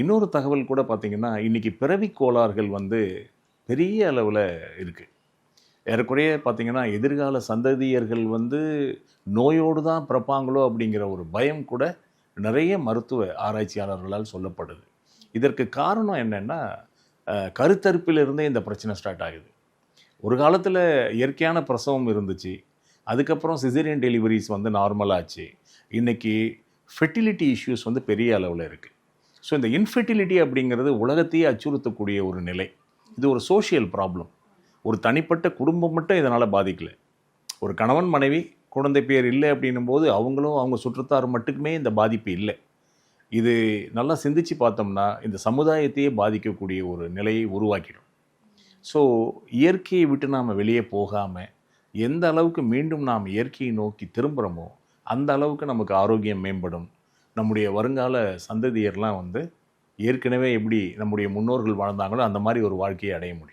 இன்னொரு தகவல் கூட பார்த்தீங்கன்னா இன்றைக்கி பிறவி கோளாறுகள் வந்து பெரிய அளவில் இருக்குது ஏறக்குறைய பார்த்தீங்கன்னா எதிர்கால சந்ததியர்கள் வந்து நோயோடு தான் பிறப்பாங்களோ அப்படிங்கிற ஒரு பயம் கூட நிறைய மருத்துவ ஆராய்ச்சியாளர்களால் சொல்லப்படுது. இதற்கு காரணம் என்னென்னா கருத்தரிப்பிலிருந்தே இந்த பிரச்சனை ஸ்டார்ட் ஆகுது. ஒரு காலத்தில் இயற்கையான பிரசவம் இருந்துச்சு. அதுக்கப்புறம் சிசேரியன் டெலிவரிஸ் வந்து நார்மலாச்சு இன்றைக்கி ஃபெர்டிலிட்டி இஷ்யூஸ் வந்து பெரிய அளவில் இருக்குது ஸோ இந்த இன்ஃபெர்டிலிட்டி அப்படிங்கிறது உலகத்தையே அச்சுறுத்தக்கூடிய ஒரு நிலை. இது ஒரு சோஷியல் ப்ராப்ளம் ஒரு தனிப்பட்ட குடும்பம் மட்டும் இதனால் பாதிக்கலை. ஒரு கணவன் மனைவி குழந்தை பேர் இல்லை அப்படின்னும் போது அவங்களும் அவங்க சுற்றத்தார் மட்டுக்குமே இந்த பாதிப்பு இல்லை. இது நல்லா சிந்திச்சு பார்த்தோம்னா இந்த சமுதாயத்தையே பாதிக்கக்கூடிய ஒரு நிலையை உருவாக்கிடும். ஸோ இயற்கையை விட்டு நாம் வெளியே போகாமல் எந்த அளவுக்கு மீண்டும் நாம் இயற்கையை நோக்கி திரும்புகிறோமோ அந்த அளவுக்கு நமக்கு ஆரோக்கியம் மேம்படும். நம்முடைய வருங்கால சந்ததியர்லாம் வந்து ஏற்கனவே எப்படி நம்முடைய முன்னோர்கள் வாழ்ந்தாங்களோ அந்த மாதிரி ஒரு வாழ்க்கையை அடைய முடியும்.